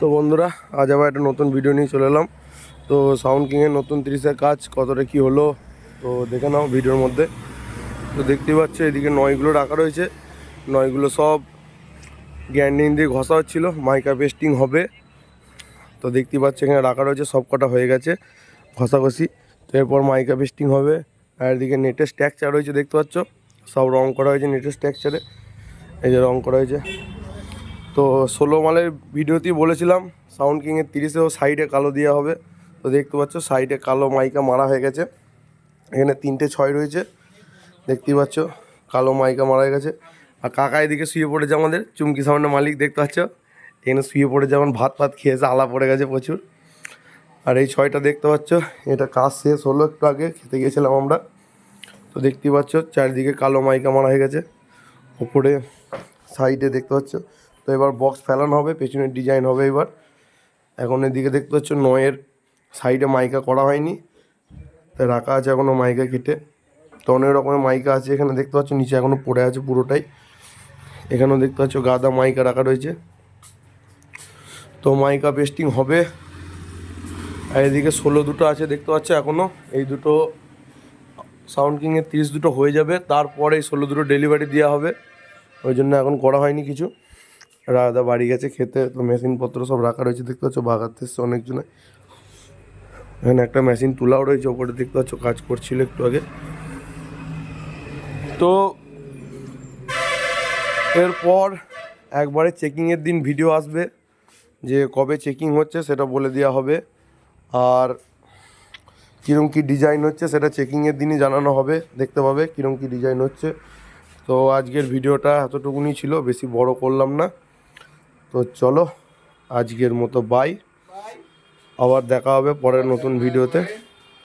তো বন্ধুরা, আজ আবার একটা নতুন ভিডিও নিয়ে চলে এলাম। তো সাউন্ড কিংয়ের নতুন তিরিশের কাজ, কতটা কি হলো, তো দেখে নাও ভিডিওর মধ্যে। তো দেখতেই পাচ্ছ, এদিকে নয়গুলো রাখা রয়েছে। নয়গুলো সব গ্যান্ডিং দিয়ে ঘষা হচ্ছিল, মাইকা পেস্টিং হবে। তো দেখতেই পাচ্ছ, এখানে রাখা রয়েছে, সব কটা হয়ে গেছে ঘষাঘষি। তো এরপর মাইকা পেস্টিং হবে, আর এদিকে নেটের স্ট্রাকচার রয়েছে, দেখতে পাচ্ছ। সব রং করা হয়েছে নেটের স্ট্রাকচারে এই যে রং করা হয়েছে। তো ষোলো মালের ভিডিওতেই বলেছিলাম, সাউন্ড কিংয়ের তিরিশেও সাইডে কালো দেওয়া হবে। তো দেখতে পাচ্ছ, সাইডে কালো মাইকা মারা হয়ে গেছে। এখানে তিনটে ছয় রয়েছে, দেখতেই পাচ্ছ, কালো মাইকা মারা হয়ে গেছে। আর কাকা এদিকে শুয়ে পড়েছে আমাদের, চুমকি সাউন্ডের মালিক, দেখতে পাচ্ছ? এখানে শুয়ে পড়ে যেমন ভাত ফাত খেয়েছে, আলা পড়ে গেছে প্রচুর। আর এই ছয়টা দেখতে পাচ্ছ, এটা কাজ শেষ হলো একটু আগে, খেতে গিয়েছিলাম আমরা। তো দেখতেই পাচ্ছ, চারিদিকে কালো মাইকা মারা হয়ে গেছে। ওপরে সাইডে দেখতে পাচ্ছ তো এবার বক্স ফেলানো হবে পেছনের ডিজাইন হবে এবার। এখন এদিকে দেখতে পাচ্ছ নয়ের সাইডে মাইকা করা হয়নি। তাই রাখা আছে এখনও মাইকা কেটে। তো অনেক রকমের মাইকা আছে এখানে, দেখতে পাচ্ছ নিচে এখনও পড়ে আছে পুরোটাই। এখানেও দেখতে পাচ্ছ গাদা মাইকা রাখা রয়েছে। তো মাইকা পেস্টিং হবে। আর এদিকে ষোলো দুটো আছে দেখতে পাচ্ছ এখনও এই দুটো সাউন্ড কিংয়ের তিরিশ দুটো হয়ে যাবে। তারপরে এই ষোলো দুটো ডেলিভারি দেওয়া হবে। ওই জন্য এখন করা হয়নি কিছু। রাধা বাড়ি গেছে, খেতে। তো মেশিনপত্র সব রাখা রয়েছে, দেখতে পাচ্ছ? বাগাতে এসছে অনেকজনে। এখানে একটা মেশিন তোলাও রয়েছে, ওপরে দেখতে পাচ্ছ? কাজ করছিল একটু আগে। তো এরপর একবারে চেকিংয়ের দিন ভিডিও আসবে, যে কবে চেকিং হচ্ছে সেটা বলে দেওয়া হবে। আর কীরকম কী ডিজাইন হচ্ছে সেটা চেকিংয়ের দিনই জানানো হবে। দেখতে পাবে কীরকম কী ডিজাইন হচ্ছে। তো আজকের ভিডিওটা এতটুকুনি ছিল, বেশি বড় করলাম না। তো চলো আজকের মতো বাই আবার দেখা হবে পরের নতুন ভিডিওতে